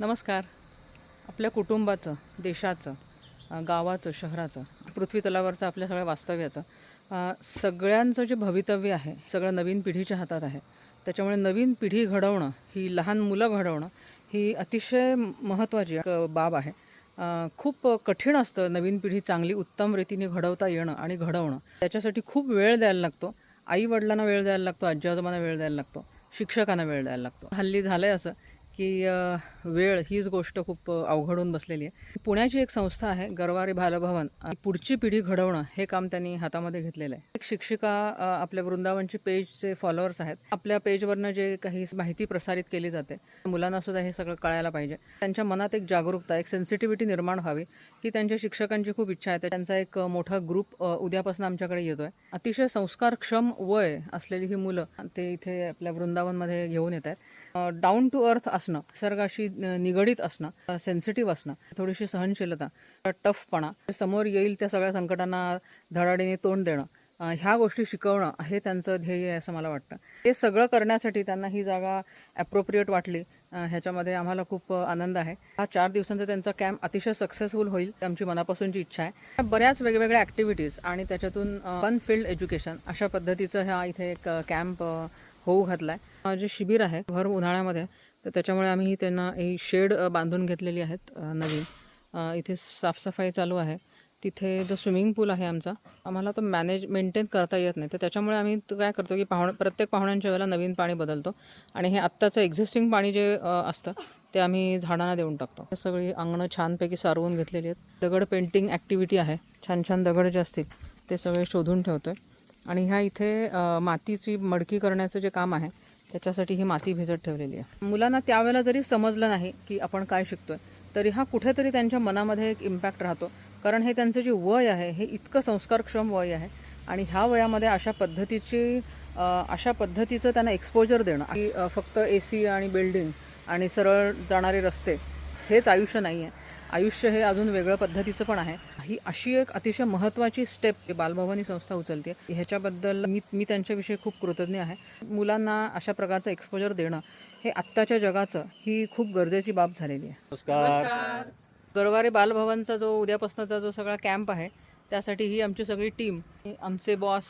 नमस्कार. आपल्या कुटुंबाचं देशाचं गावाचं शहराचं पृथ्वी तलावरचं आपल्या सगळ्या वास्तव्याचं सगळ्यांचं जे भवितव्य आहे सगळं नवीन पिढीच्या हातात आहे. त्याच्यामुळे नवीन पिढी घडवणं ही लहान मुलं घडवणं ही अतिशय महत्त्वाची बाब आहे. खूप कठीण असतं नवीन पिढी चांगली उत्तम रीतीने घडवता येणं आणि घडवणं. त्याच्यासाठी खूप वेळ द्यायला लागतो. आई वडिलांना वेळ द्यायला लागतो आजी आजोबांना वेळ द्यायला लागतो शिक्षकांना वेळ द्यायला लागतो. हल्ली झालं आहे असं की वेळ हीच गोष्ट खूप अवघडून बसलेली आहे. पुण्याची एक संस्था आहे गरवारे बालभवन. आणि पुढची पिढी घडवणं हे काम त्यांनी हातामध्ये घेतलेलं आहे. एक शिक्षिका आपल्या वृंदावनचे पेजचे फॉलोअर्स आहेत. आपल्या पेजवरनं जे काही माहिती प्रसारित केली जाते मुलांना सुद्धा हे सगळं कळायला पाहिजे. त्यांच्या मनात एक जागरूकता एक सेन्सिटिव्हिटी निर्माण व्हावी की त्यांच्या शिक्षकांची खूप इच्छा आहे. त्यांचा एक मोठा ग्रुप उद्यापासून आमच्याकडे येतो आहे अतिशय संस्कारक्षम वय असलेली ही मुलं ते इथे आपल्या वृंदावनमध्ये घेऊन येत आहेत डाऊन टू अर्थ असणं निसर्गाशी निगडीत असणं सेन्सिटिव्ह असणं थोडीशी सहनशीलता टफपणा समोर येईल त्या सगळ्या संकटांना धडाडीने तोंड देणं ह्या गोष्टी शिकवणं हे त्यांचं ध्येय आहे असं मला वाटतं. हे सगळं करण्यासाठी त्यांना ही जागा ॲप्रोप्रिएट वाटली. ह्याच्यामध्ये आम्हाला खूप आनंद आहे. हा चार दिवसांचा त्यांचा कॅम्प अतिशय सक्सेसफुल होईल आमची मनापासूनची इच्छा आहे. बऱ्याच वेगवेगळ्या ॲक्टिव्हिटीज आणि त्याच्यातून फन फील्ड एज्युकेशन अशा पद्धतीचं हा इथे एक कॅम्प होऊ घातला आहे जे शिबिर आहे भर उन्हाळ्यामध्ये तर त्याच्यामुळे आम्ही त्यांना ही शेड बांधून घेतलेली आहेत नवीन. इथे साफसफाई चालू आहे. तिथे जो स्विमिंग पूल आहे आमचा आम्हाला तो मॅनेज मेंटेन करता येत नाही. तर त्याच्यामुळे आम्ही काय करतो की पाहुण प्रत्येक पाहुण्यांच्या वेळेला नवीन पाणी बदलतो आणि हे आत्ताचं एक्झिस्टिंग पाणी जे असतं ते आम्ही झाडांना देऊन टाकतो. हे सगळी अंगणं छानपैकी सारवून घेतलेली आहेत. दगड पेंटिंग ॲक्टिव्हिटी आहे. छान छान दगड जे असतील ते सगळे शोधून ठेवतो आहे आणि ह्या इथे मातीची मडकी करण्याचं जे काम आहे त्याच्यासाठी ही माती भिजत ठेवलेली आहे. मुलांना त्यावेळेला जरी समजलं नाही की आपण काय शिकतोय तरी हा कुठेतरी त्यांच्या मनामध्ये एक इम्पॅक्ट राहतो. कारण हे त्यांचं जे वय आहे हे इतकं संस्कारक्षम वय आहे आणि ह्या वयामध्ये अशा पद्धतीची अशा पद्धतीचं त्यांना एक्सपोजर देणं की फक्त ए सी आणि बिल्डिंग आणि सरळ जाणारे रस्ते हेच आयुष्य नाही आहे आयुष्य हे अजून वेगळ्या पद्धतीचं पण आहे. ही अशी एक अतिशय महत्त्वाची स्टेप बालभवानी संस्था उचलते ह्याच्याबद्दल मी मी त्यांच्याविषयी खूप कृतज्ञ आहे. मुलांना अशा प्रकारचं एक्सपोजर देणं हे आत्ताच्या जगाचं ही खूप गरजेची बाब झालेली आहे. नमस्कार. गरवारे बालभवनचा जो उद्यापासूनचा जो सगळा कॅम्प आहे त्यासाठी ही आमची सगळी टीम आमचे बॉस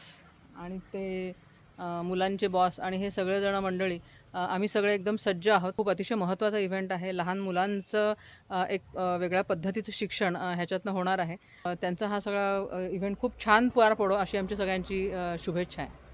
आणि ते मुलांचे बॉस आणि हे सगळेजण मंडळी आम्ही सगळे एकदम सज्ज आहोत. खूप अतिशय महत्त्वाचा इव्हेंट आहे. लहान मुलांचं एक वेगळ्या पद्धतीचं शिक्षण ह्याच्यातनं होणार आहे. त्यांचा हा सगळा इव्हेंट खूप छान पार पडो अशी आमची सगळ्यांची शुभेच्छा आहे.